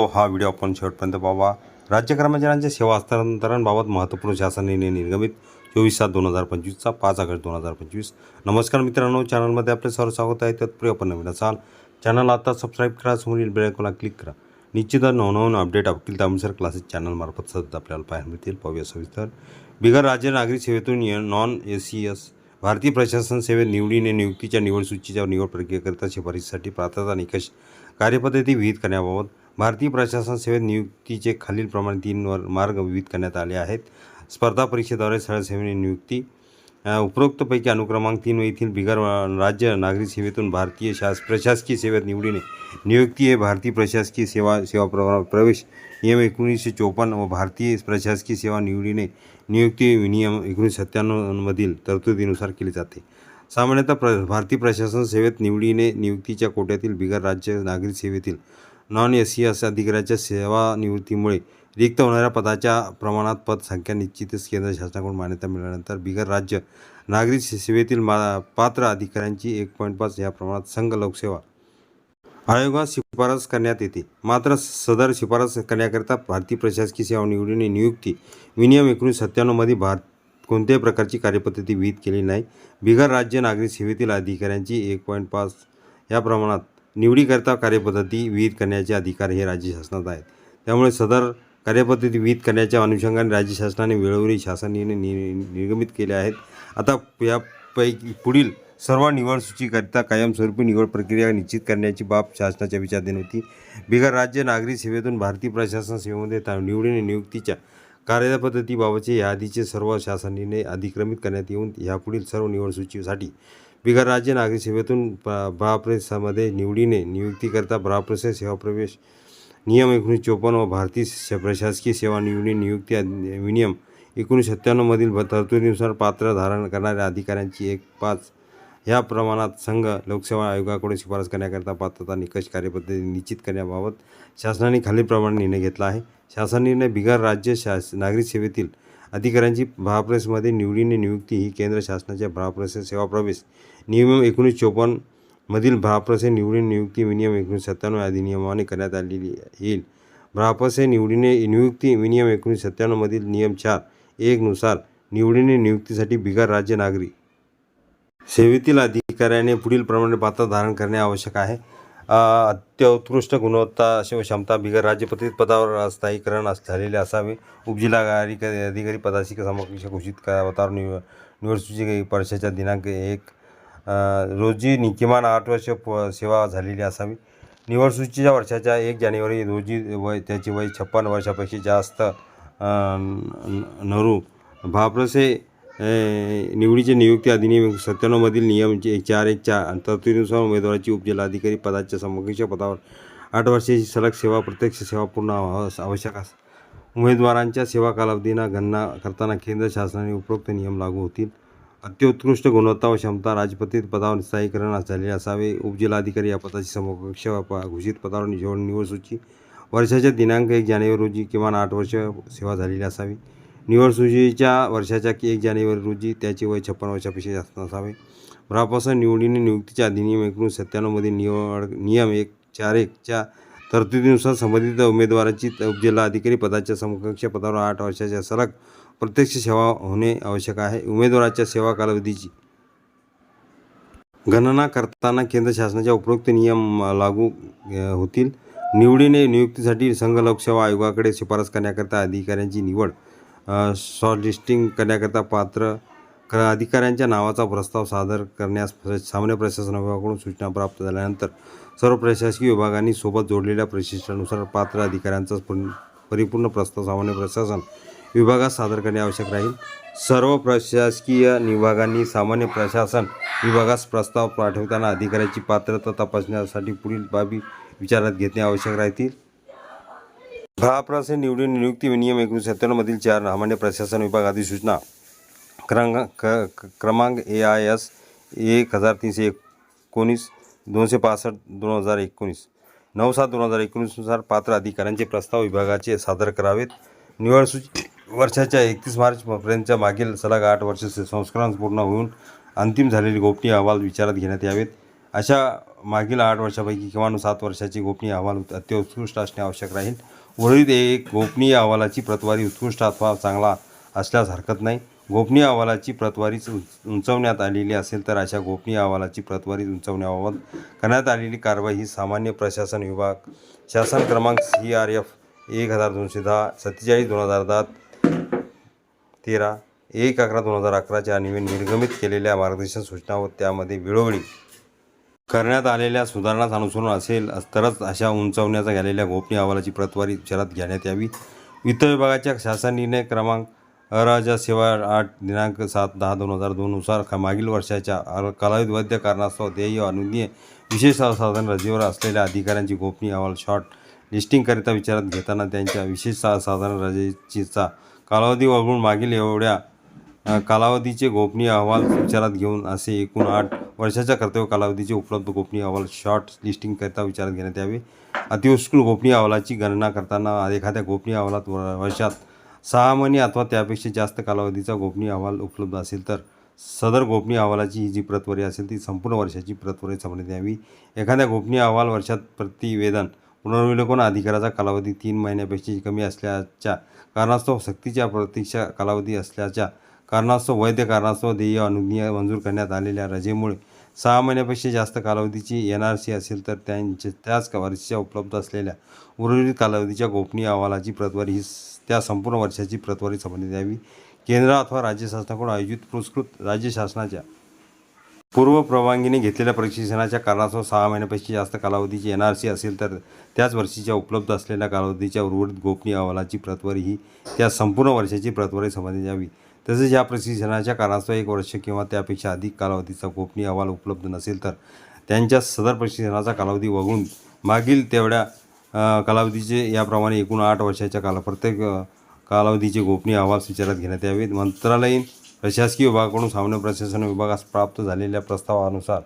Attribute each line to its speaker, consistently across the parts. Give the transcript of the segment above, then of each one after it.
Speaker 1: करतो हा व्हिडिओ आपण शेवटपर्यंत पाहावा राज्य कर्मचाऱ्यांच्या सेवा हस्तांतरणाबाबत महत्त्वपूर्ण शासन निर्णय निर्गमित चोवीस सात दोन हजार पंचवीसचा पाच ऑगस्ट दोन हजार पंचवीस. नमस्कार मित्रांनो चॅनलमध्ये आपले सर्व स्वागत आहे. तत्पूर्वी आपण नवीन असाल चॅनल आता सबस्क्राईब करा समोरील बेल क्लिक करा. निश्चित नवनवून अपडेट वकील तामसर क्लासेस चॅनलमार्फत सतत आपल्याला पाहायला मिळतील. पाहूया सविस्तर. बिगर राज्य नागरी सेवेतून य- नॉन ए सी एस भारतीय प्रशासन सेवेत निवडीने नियुक्तीच्या निवड सूचीच्या निवड प्रक्रियेकरिता शिफारसीसाठी पात्रता निकष कार्यपद्धती विहित करण्याबाबत भारतीय प्रशासन सेवेत नियुक्तीचे खालीलप्रमाणे तीन वर मार्ग विविध करण्यात आले आहेत. स्पर्धा परीक्षेद्वारे सरळ सेवेने नियुक्ती उपरोक्तपैकी अनुक्रमांक तीन येथील बिगर राज्य नागरी सेवेतून भारतीय शास प्रशासकीय सेवेत निवडीने नियुक्ती हे भारतीय प्रशासकीय सेवा सेवा प्र प्रवेश नियम एकोणीसशे चोपन्न व भारतीय प्रशासकीय सेवा निवडीने नियुक्ती नियम एकोणीसशे सत्त्याण्णवमधील तरतुदीनुसार केली जाते. सामान्यतः प्र भारतीय प्रशासन सेवेत निवडीने नियुक्तीच्या कोट्यातील बिगर राज्य नागरी सेवेतील नॉन एस सी एस अधिकाऱ्याच्या सेवानिवृत्तीमुळे रिक्त होणाऱ्या पदाच्या प्रमाणात पदसंख्या निश्चितच केंद्र शासनाकडून मान्यता मिळाल्यानंतर बिगर राज्य नागरी सेवेतील मा पात्र अधिकाऱ्यांची एक पॉईंट पाच या प्रमाणात संघ लोकसेवा आयोगात शिफारस करण्यात येते. मात्र सदर शिफारस करण्याकरिता भारतीय प्रशासकीय सेवा निवडीने नियुक्ती विनियम एकोणीस सत्त्याण्णवमध्ये भारत कोणत्याही प्रकारची कार्यपद्धती विहित केली नाही. बिगर राज्य नागरी सेवेतील अधिकाऱ्यांची एक पॉईंट पाच या प्रमाणात निवडीकरिता कार्यपद्धती विहित करण्याचे अधिकार हे राज्य शासनात आहेत. त्यामुळे सदर कार्यपद्धती विहित करण्याच्या अनुषंगाने राज्य शासनाने वेळोवेळी शासन निर्णय नि- निर्गमित केले आहेत. आता यापैकी पुढील सर्व निवड सूचीकरिता कायमस्वरूपी निवड प्रक्रिया निश्चित करण्याची बाब शासनाच्या विचाराधीन होती. बिगर राज्य नागरी सेवेतून भारतीय प्रशासन सेवेमध्ये निवडीने नियुक्तीच्या कार्यपद्धतीबाबतचे याआधीचे सर्व शासन निर्णय अधिक्रमित करण्यात येऊन यापुढील सर्व निवड सूचीसाठी बिगर राज्य नागरी सेवेतून ब्राप्रेसमध्ये निवडीने नियुक्तीकरता ब्राप्रेस सेवा प्रवेश नियम एकोणीसशे चोपन्न व भारतीय श- प्रशासकीय सेवा निवडी नियुक्ती विनियम एकोणीसशे सत्त्याण्णवमधील तरतुदीनुसार पात्र धारण करणाऱ्या अधिकाऱ्यांची एक पाच. ह्या प्रमाणात संघ लोकसेवा आयोगाकडे शिफारस करण्याकरिता पात्रता निकष कार्यपद्धती निश्चित करण्याबाबत शासनाने खालीलप्रमाणे निर्णय घेतला आहे. शासन निर्णय बिगर राज्य शास नागरी सेवेतील अधिकाऱ्यांची भाप्रदेशमध्ये निवडीने नियुक्ती ही केंद्र शासनाच्या भाप्रदेश सेवा प्रवेश नियम एकोणीस चोपन्न मधील भाप्रसे निवडीने नियुक्ती विनियम एकोणीसशे सत्त्याण्णव अधिनियमाने करण्यात आलेली येईल. भाप्रसे निवडीने नियुक्ती विनियम एकोणीसशे सत्त्याण्णवमधील नियम चार एकनुसार निवडीने नियुक्तीसाठी बिगर राज्य नागरी. सेवेतील अधिकाऱ्याने पुढील प्रमाणे पात्र धारण करणे आवश्यक आहे. अत्युत्कृष्ट गुणवत्ता क्षमता बिगर राज्यपत्रित पदावर स्थायीकरण झालेले असावे. उपजिल्हाधिकारी अधिकारी पदाशी समक्ष घोषित करा पदावर निव निवडसूची परीक्षेच्या दिनांक एक. रोजी नि- किमान आठ वर्ष प सेवा झालेली असावी. निवडसूचीच्या वर्षाच्या एक जानेवारी रोजी वय त्याचे वय छप्पन्न वर्षापेक्षा जास्त नरू. भाप्रसे निवडीचे नियुक्ती अधिनियम सत्त्याण्णवमधील नियम एक चार एक चार तरतुदीनुसार उमेदवाराची उपजिल्हाधिकारी पदाच्या समकक्ष पदावर आठ वर्षाची सलग सेवा प्रत्यक्ष सेवा पूर्ण आवश्यक अस उमेदवारांच्या सेवा कालावधीना गणना करताना केंद्र शासनाने उपरोक्त नियम लागू होतील. अत्युत्कृष्ट गुणवत्ता व क्षमता राजपत्रित पदावर स्थायीकरण झालेले असावे. उपजिल्हाधिकारी या पदाची समकक्ष घोषित पदावर निवड निवड सूची वर्षाच्या दिनांक एक जानेवारी रोजी किमान आठ वर्ष सेवा झालेली असावी. निवड सुजीच्या वर्षाच्या एक जानेवारी रोजी त्याचे वय छप्पन्न वर्षापेक्षा जास्त नसावे. ब्रापासन निवडीने नियुक्तीच्या अधिनियम एकूण सत्त्याण्णवमध्ये निवड नियम एक चार एकच्या तरतुदीनुसार संबंधित उमेदवाराची उपजिल्हाधिकारी पदाच्या समकक्ष पदावर आठ वर्षाच्या सलग प्रत्यक्ष सेवा होणे आवश्यक आहे. उमेदवाराच्या सेवा कालावधीची गणना करताना केंद्र शासनाच्या उपरोक्त नियम लागू होतील. निवडीने नियुक्तीसाठी संघ लोकसेवा आयोगाकडे शिफारस करण्याकरता अधिकाऱ्यांची निवड शॉर्टलिस्टिंग करण्याकरता पात्र क अधिकाऱ्यांच्या नावाचा प्रस्ताव सादर करण्यास सामान्य प्रशासन विभागाकडून सूचना प्राप्त झाल्यानंतर सर्व प्रशासकीय विभागांनी सोबत जोडलेल्या प्रशिक्षणानुसार पात्र अधिकाऱ्यांचा परिपूर्ण प्रस्ताव सामान्य प्रशासन विभागात सादर करणे आवश्यक राहील. सर्व प्रशासकीय विभागांनी सामान्य प्रशासन विभागास प्रस्ताव पाठवताना अधिकाऱ्याची पात्रता तपासण्यासाठी पुढील बाबी विचारात घेणे आवश्यक राहतील. भाप्रसे निवडून नियुक्ती विनियम एकोणीसशे सत्त्याण्णवमधील चार सामान्य प्रशासन विभाग अधिसूचना क्रमांक क- क- क्रमांक ए आय एस एक हजार तीनशे एकोणीस दोनशे पासष्ट दोन हजार एकोणीस. नऊ सात दोन हजार एकोणीसनुसार पात्र अधिकाऱ्यांचे प्रस्ताव विभागाचे सादर करावेत. निवड सूची वर्षाच्या एकतीस मार्चपर्यंतच्या मागील सलग आठ वर्ष संस्करण पूर्ण होऊन अंतिम झालेले गोपनीय अहवाल विचारात घेण्यात यावेत. अशा मागील आठ वर्षापैकी किमान सात वर्षाची गोपनीय अहवाल अत्युत्कृष्ट असणे आवश्यक राहील. उर्वरित एक गोपनीय अहवालाची प्रतवारी उत्कृष्ट अथवा चांगला असल्यास हरकत नाही. गोपनीय अहवालाची प्रतवारीच उंचवण्यात आलेली असेल तर अशा गोपनीय अहवालाची प्रतवारी उंचवण्याबाबत करण्यात आलेली कारवाई ही सामान्य प्रशासन विभाग शासन क्रमांक सी आर एफ एक हजार दोनशे दहा सत्तेचाळीस दोन हजार दहा तेरा एक अकरा दोन हजार अकराच्या निवे निर्गमित केलेल्या मार्गदर्शन सूचना व त्यामध्ये वेळोवेळी करण्यात आलेल्या सुधारणाच अनुसरून असेल तरच अशा उंचावण्याचा गेलेल्या गोपनीय अहवालाची प्रतवारी विचारात घेण्यात यावी. वित्त विभागाच्या शासन निर्णय क्रमांक अराजा सेवा आठ दिनांक सात दहा दोन हजार दोननुसार मागील वर्षाच्या कालावधी वैद्य कारणास्तव देय अनुज्ञ विशेष संसाधन रजेवर असलेल्या अधिकाऱ्यांची गोपनीय अहवाल शॉर्ट लिस्टिंगकरिता विचारात घेताना त्यांच्या विशेष साधारण रजेचीचा कालावधी वगळून मागील एवढ्या कालावधीचे गोपनीय अहवाल विचारात घेऊन असे एकूण आठ वर्षाच्या कर्तव्य कालावधीचे उपलब्ध गोपनीय अहवाल शॉर्ट लिस्टिंगकरिता विचारात घेण्यात यावे अतिउत्कृष्ट गोपनीय अहवालाची गणना करताना एखाद्या गोपनीय अहवालात वर्षात सहा महिने अथवा त्यापेक्षा जास्त कालावधीचा गोपनीय अहवाल उपलब्ध असेल तर सदर गोपनीय अहवालाची ही जी प्रतवारी असेल ती संपूर्ण वर्षाची प्रतवारी समजण्यात यावी एखाद्या गोपनीय अहवाल वर्षात प्रतिवेदन पुनर्विलोकन अधिकाराचा कालावधी तीन महिन्यापेक्षा कमी असल्याच्या कारणास्तव सक्तीच्या प्रतीक्षा कालावधी असल्याच्या कारणास्तव वैध कारणास्तव देय अनुज्ञेय मंजूर करण्यात आलेल्या रजेमुळे सहा महिन्यापेक्षा जास्त कालावधीची एन आर सी असेल तर त्यांचे त्याच वर्षाच्या उपलब्ध असलेल्या उर्वरित कालावधीच्या गोपनीय अहवालाची प्रतवारी ही त्या संपूर्ण वर्षाची प्रतवारी समजण्यात द्यावी. केंद्र अथवा राज्य शासनाकडून आयोजित पुरस्कृत राज्य शासनाच्या पूर्व परवानगीने घेतलेल्या प्रशिक्षणाच्या कारणासह सहा महिन्यापेक्षा जास्त कालावधीची एन आर सी असेल तर त्याच वर्षीच्या उपलब्ध असलेल्या कालावधीच्या उर्वरित गोपनीय अहवालाची प्रतवारी ही त्या संपूर्ण वर्षाची प्रतवारी समजण्यात द्यावी. तसेच या प्रशिक्षणाच्या कारणास्तव एक वर्ष किंवा त्यापेक्षा अधिक कालावधीचा गोपनीय अहवाल उपलब्ध नसेल तर त्यांच्या सदर प्रशिक्षणाचा कालावधी वगळून मागील तेवढ्या कालावधीचे याप्रमाणे एकूण आठ वर्षाच्या काला प्रत्येक कालावधीचे गोपनीय अहवाल विचारात घेण्यात यावेत. मंत्रालयीन प्रशासकीय विभागाकडून सामान्य प्रशासन विभागास प्राप्त झालेल्या प्रस्तावानुसार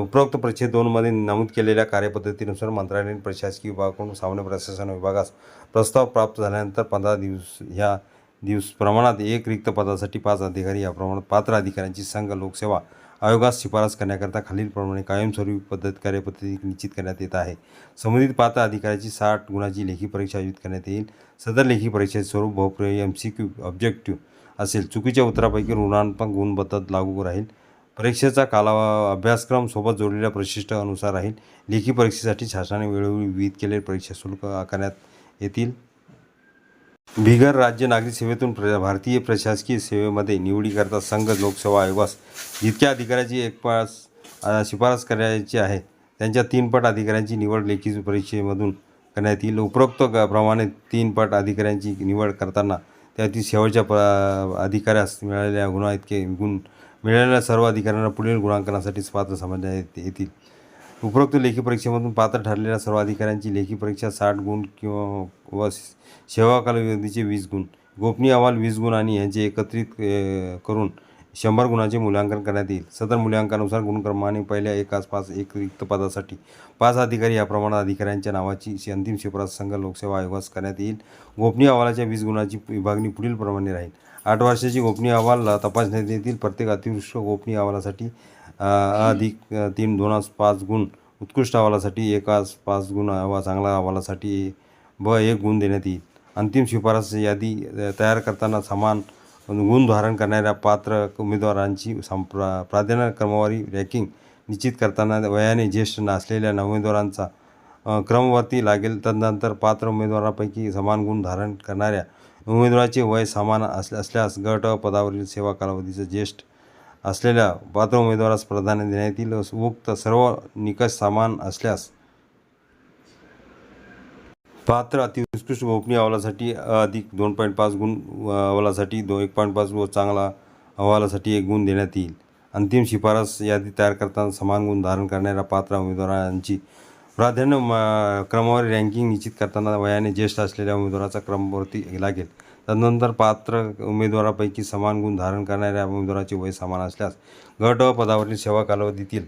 Speaker 1: उपरोक्त परिच्छेद दोनमध्ये नमूद केलेल्या कार्यपद्धतीनुसार मंत्रालयीन प्रशासकीय विभागाकडून सामान्य प्रशासन विभागास प्रस्ताव प्राप्त झाल्यानंतर पंधरा दिवस ह्या दिवस प्रमाणात एक रिक्त पदासाठी पाच अधिकारी या प्रमाणात पात्र अधिकाऱ्यांची संघ लोकसेवा आयोगास शिफारस करण्याकरता खालीलप्रमाणे कायमस्वरूपी पद्धत कार्यपद्धती निश्चित करण्यात येत आहे. संबंधित पात्र अधिकाऱ्याची साठ गुणाची लेखी परीक्षा आयोजित करण्यात येईल. सदर लेखी परीक्षेचे स्वरूप बहुप्रिय एम सी क्यू ऑब्जेक्टिव्ह असेल. चुकीच्या उत्तरापैकी ऋणात्मक गुण पद्धत लागू राहील. परीक्षेचा काला अभ्यासक्रम सोबत जोडलेल्या प्रशिष्ट अनुसार राहील. लेखी परीक्षेसाठी शासनाने वेळोवेळी विविध केलेले परीक्षा शुल्क आकारण्यात येतील. बिगर राज्य नागरिक सेवेतून प्र भारतीय प्रशासकीय सेवेमध्ये निवडीकरता संघ लोकसेवा आयोगास जितक्या अधिकाऱ्याची एक पास शिफारस करायची आहे त्यांच्या तीन पट अधिकाऱ्यांची निवड लेखी परीक्षेमधून करण्यात येईल. उपरोक्त प्रमाणे तीन पट अधिकाऱ्यांची निवड करताना त्यातील शेवटच्या प अधिकाऱ्यास मिळालेल्या गुणा इतके गुण मिळालेल्या सर्व अधिकाऱ्यांना पुढील गुणांकनासाठी पात्र समजण्यात येत- येतील. उपरोक्त लेखी परीक्षेमधून पात्र ठरलेल्या सर्व अधिकाऱ्यांची लेखी परीक्षा साठ गुण किंवा व सेवा कालावधीचे वीस गुण. गोपनीय अहवाल वीस गुण आणि यांचे एकत्रित करून शंभर गुणांचे मूल्यांकन करण्यात येईल. सदर मूल्यांकनानुसार गुणक्रमाने पहिल्या एकाच पाच एक रिक्त पदासाठी पाच अधिकारी या प्रमाणात अधिकाऱ्यांच्या नावाची अंतिम शिफारस संघ लोकसेवा आयोगास करण्यात येईल. गोपनीय अहवालाच्या वीस गुणाची विभागणी पुढील प्रमाणे राहील. आठ वर्षाची गोपनीय अहवाल तपासण्यात येतील. प्रत्येक अतिवृष्ट गोपनीय अहवालासाठी अधिक तीन दोनास पाच गुण उत्कृष्ट अहवालासाठी एकाच पाच गुण हवा चांगला अहवालासाठी ब एक गुण देण्यात येईल. अंतिम शिफारस यादी तयार करताना समान गुण धारण करणाऱ्या पात्र उमेदवारांची संप्रा प्राधान्य क्रमवारी रँकिंग निश्चित करताना वयाने ज्येष्ठ नसलेल्या उमेदवारांचा अ, क्रमवरती लागेल. तदनंतर पात्र उमेदवारांपैकी समान गुण धारण करणाऱ्या उमेदवाराचे वय समान असल्यास गट पदावरील सेवा कालावधीचं ज्येष्ठ असलेल्या पात्र उमेदवारास प्राधान्य देण्यात येईल उक्त सर्व निकष समान असल्यास पात्र अतिउत्कृष्ट गोपनीय अहवालासाठी अधिक दोन पॉईंट पाच गुण अहवालासाठी दो एक पॉईंट पाच व चांगला अहवालासाठी एक गुण देण्यात येईल. अंतिम शिफारस यादी तयार करताना समान गुण धारण करणाऱ्या पात्र उमेदवारांची प्राधान्य म- रँकिंग निश्चित करताना वयाने ज्येष्ठ असलेल्या उमेदवाराचा क्रमवरती लागेल. तदनंतर पात्र उमेदवारापैकी समान गुण धारण करणाऱ्या उमेदवाराचे वय समान असल्यास गट व पदावरील सेवा कालावधीतील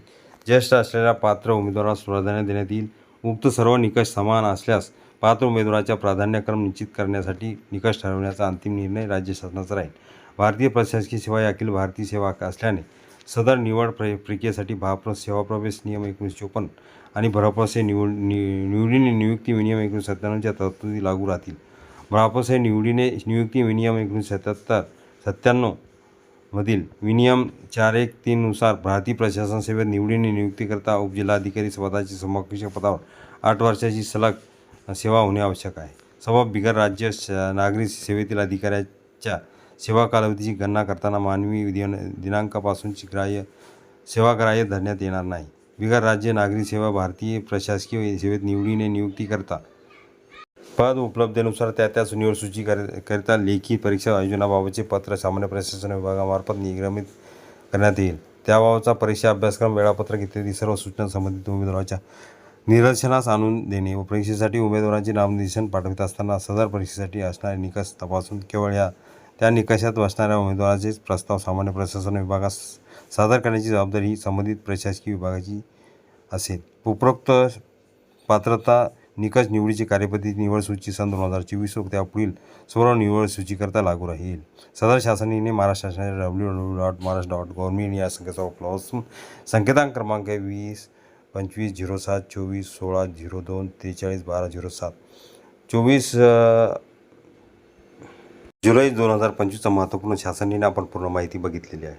Speaker 1: ज्येष्ठ असलेल्या पात्र उमेदवारास प्राधान्य देण्यात येईल. उक्त सर्व निकष समान असल्यास पात्र उमेदवाराच्या प्राधान्यक्रम निश्चित करण्यासाठी निकष ठरवण्याचा अंतिम निर्णय राज्य शासनाचा राहील. भारतीय प्रशासकीय सेवा ही अखिल भारतीय सेवा असल्याने सदर निवड प्र प्रक्रियेसाठी भाप्र सेवा प्रवेश नियम एकोणीसशे चोपन्न आणि भरापस हे निवड नि निवडीने नियुक्ती विनियम एकोणीसशे सत्त्याण्णवच्या तरतुदी लागू राहतील. भरापस हे निवडीने नियुक्ती विनियम एकोणीसशे सत्याहत्तर सत्त्याण्णव मधील विनियम चार एक तीननुसार भारतीय प्रशासन सेवेत निवडीने नियुक्तीकरता उपजिल्हाधिकारी स्वतःची समकक्ष पदावर आठ वर्षाची सलग सेवा होणे आवश्यक आहे. सभा बिगर राज्य श नागरी सेवेतील अधिकाऱ्याच्या सेवा कालावधीची गणना करताना मानवी दिन दिनांकापासूनची ग्राह्य सेवाग्राह्य धरण्यात येणार नाही. बिगर राज्य नागरी सेवा भारतीय प्रशासकीय सेवेत निवडीने नियुक्तीकरता पद उपलब्धतेनुसार त्या त्याच निवड करिता लेखी परीक्षा आयोजनाबाबतचे पत्र सामान्य प्रशासन विभागामार्फत निर्गमित करण्यात येईल. त्याबाबतचा परीक्षा अभ्यासक्रम वेळापत्रक इत्यादी सर्व सूचना संबंधित उमेदवाराच्या निदर्शनास आणून देणे व परीक्षेसाठी उमेदवारांचे नामनिर्देशन पाठवित असताना सदर परीक्षेसाठी असणारे निकष तपासून केवळ या त्या निकषात बसणाऱ्या उमेदवाराचेच प्रस्ताव सामान्य प्रशासन विभागास सादर करण्याची जबाबदारी ही संबंधित प्रशासकीय विभागाची असेल. उपरोक्त पात्रता निकष निवडीची कार्यपद्धती निवड सूची सन दोन हजार चोवीस व त्यापुढील सर्व निवड सूचीकरता लागू राहील. सदर शासनाने महाराष्ट्र शासनाच्या W W dot Maharashtra dot government या संकेतस्थळ उपलब्ध असून संकेतांक क्रमांक वीस पंचवीस झिरो सात चोवीस सोळा झिरो दोन त्रेचाळीस बारा झिरो सात. चोवीस जुलै दोन हजार पंचवीसचा महत्त्वपूर्ण शासन आपण पूर्ण माहिती बघितलेली आहे.